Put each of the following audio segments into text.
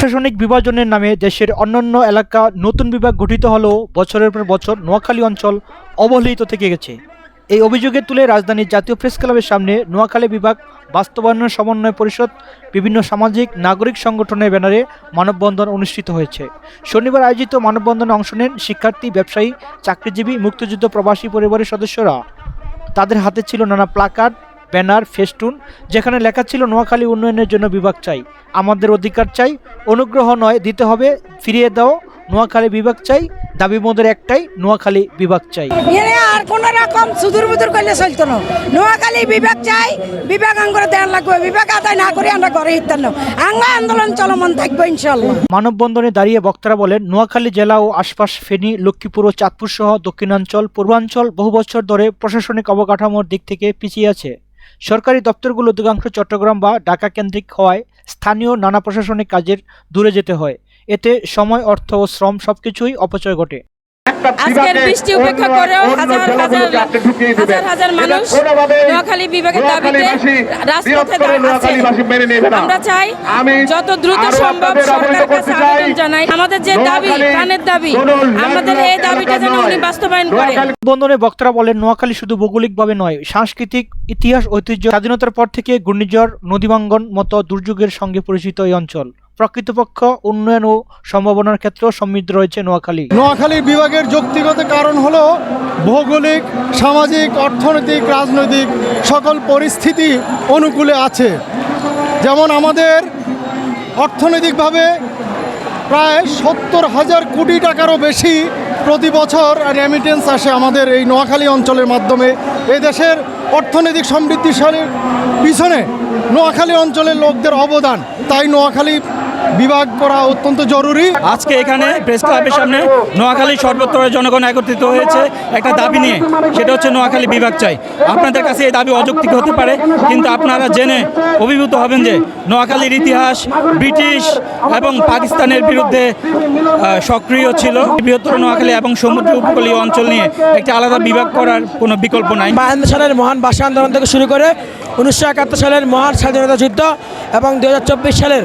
প্রশাসনিক বিভাজনের নামে দেশের অন্যান্য এলাকা নতুন বিভাগ গঠিত হলেও বছরের পর বছর নোয়াখালী অঞ্চল অবহেলিত থেকে গেছে। এই অভিযোগে তুলে রাজধানীর জাতীয় প্রেস ক্লাবের সামনে নোয়াখালী বিভাগ বাস্তবায়ন সমন্বয় পরিষদ, বিভিন্ন সামাজিক, নাগরিক সংগঠনের ব্যানারে মানববন্ধন অনুষ্ঠিত হয়েছে। শনিবার আয়োজিত মানববন্ধনে অংশ নেন শিক্ষার্থী, ব্যবসায়ী, চাকরিজীবী, মুক্তিযুদ্ধ প্রবাসী পরিবারের সদস্যরা। তাদের হাতে ছিল নানা প্লাকার্ড ব্যানার ফেস্টুন যেখানে লেখা ছিল নোয়াখালী উন্নয়নের জন্য বিভাগ চাই। আমাদের অধিকার চাই অনুগ্রহ নয় দিতে হবে ফিরিয়ে দাও। নোয়াখালী বিভাগ চাই দাবি মোদের একটাই নোয়াখালী বিভাগ চাই। আর কোন রকম সুদূর বুদুর করলে চলতো না। নোয়াখালী বিভাগ চাই বিভাগ আঙ্গুরে দেওয়ার লাগবে বিভাগ আদায় না করে আমরা ঘরে হিতার না আঙ্গা আন্দোলন চলমান থাকবে ইনশাল্লাহ মানববন্ধনে দাঁড়িয়ে বক্তারা বলেন নোয়াখালী জেলা ও আশপাশ ফেনী লক্ষ্মীপুর ও চাঁদপুর সহ দক্ষিণাঞ্চল পূর্বাঞ্চল বহু বছর ধরে প্রশাসনিক অবকাঠামোর দিক থেকে পিছিয়ে আছে। সরকারি দপ্তরগুলো অধিকাংশ চট্টগ্রাম বা ঢাকা কেন্দ্রিক হওয়ায় স্থানীয় নানা প্রশাসনিক কাজের দূরে যেতে হয়। এতে সময়, অর্থ ও শ্রম সবকিছুই অপচয় ঘটে। আজকের বৃষ্টি উপেক্ষা করেও হাজার হাজার হাজার হাজার মানুষ নোয়াখালী বিভাগের দাবিতে রাজপথে আছে আমরা চাই যত দ্রুত সম্ভব সরকারের কাছে আবেদন জানাই। আমাদের যে দাবি প্রাণের দাবি আমাদের এই দাবিটা যেন উনি বাস্তবায়ন করেন। বন্ধনে বক্তারা বলেন নোয়াখালী শুধু ভৌগোলিকভাবে নয় সাংস্কৃতিক ইতিহাস ঐতিহ্য স্বাধীনতার পর থেকে ঘূর্ণিঝড় নদীভাঙ্গন মতো দুর্যোগের সঙ্গে পরিচিত এই অঞ্চল। প্রকৃতপক্ষ উন্নয়ন ও সম্ভাবনার ক্ষেত্রেও সমৃদ্ধ রয়েছে নোয়াখালী। নোয়াখালী বিভাগের যৌক্তিগত কারণ হলো ভৌগোলিক, সামাজিক, অর্থনৈতিক, রাজনৈতিক সকল পরিস্থিতি অনুকূলে আছে। যেমন আমাদের অর্থনৈতিকভাবে প্রায় সত্তর হাজার কোটি টাকারও বেশি প্রতি বছর রেমিটেন্স আসে আমাদের এই নোয়াখালী অঞ্চলের মাধ্যমে। এই দেশের অর্থনৈতিক সমৃদ্ধিশালীর পিছনে নোয়াখালী অঞ্চলের লোকদের অবদান। তাই নোয়াখালী বিভাগ করা অত্যন্ত জরুরি। আজকে এখানে প্রেস ক্লাবের সামনে নোয়াখালী সর্বত্র জনগণ একত্রিত হয়েছে একটা দাবি নিয়ে। সেটা হচ্ছে নোয়াখালী বিভাগ চাই। আপনাদের কাছে এই দাবি অযৌক্তিক হতে পারে কিন্তু আপনারা জেনে অভিভূত হবেন যে নোয়াখালীর ইতিহাস ব্রিটিশ এবং পাকিস্তানের বিরুদ্ধে সক্রিয় ছিল। বৃহত্তর নোয়াখালী এবং সমুদ্র উপকূলীয় অঞ্চল নিয়ে একটি আলাদা বিভাগ করার কোনো বিকল্প নাই। বায়ান্ন সালের মহান ভাষা আন্দোলন থেকে শুরু করে উনিশশো একাত্তর সালের মহান স্বাধীনতা যুদ্ধ এবং দু হাজার চব্বিশ সালের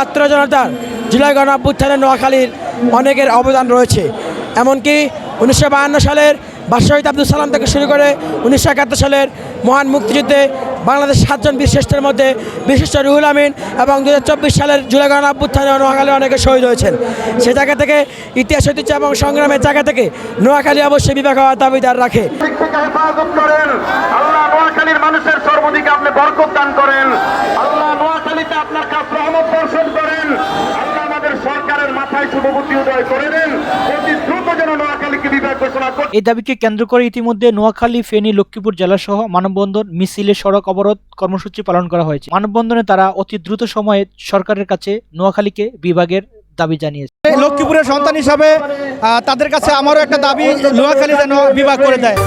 ছাত্র জনতার জুলাই গণ অভ্যুত্থানে নোয়াখালীর অনেকের অবদান রয়েছে। এমনকি উনিশশো বায়ান্ন সালের বাদশাহিদ আব্দুল সালাম থেকে শুরু করে উনিশশো একাত্তর সালের মহান মুক্তিযুদ্ধে বাংলাদেশ সাতজন বীর শ্রেষ্ঠের মধ্যে বিশিষ্ট রুহুল আমিন এবং দু হাজার চব্বিশ সালের জুলাই গণ অভ্যুত্থানে নোয়াখালী অনেকে শহীদ হয়েছেন। সে জায়গা থেকে ইতিহাস, ঐতিহ্য এবং সংগ্রামের জায়গা থেকে নোয়াখালী অবশ্যই বিভাগ হওয়ার দাবিদার রাখে। আপনি করেন আল্লাহ নোয়াখালীতে আপনার কাছ রহমত বর্ষণ করেন আল্লাহ আমাদের সরকারের মাথায় শুভবুদ্ধি উদয় করে দেন অতি দ্রুত যেন নোয়াখালীকে বিভাগ ঘোষণা করে এই দাবিকে কেন্দ্র করে ইতিমধ্যে নোয়াখালী ফেনী লক্ষ্মীপুর জেলাসহ মানববন্ধন মিছিলে সড়ক অবরোধ কর্মসূচি পালন করা হয়েছে। মানববন্ধনে তারা অতি দ্রুত সময়ে সরকারের কাছে নোয়াখালীকে বিভাগের দাবি জানিয়েছে। লক্ষ্মীপুরের সন্তান হিসাবে আহ, তাদের কাছে আমারও একটা দাবি নোয়াখালী যেন বিভাগ করে দেয়।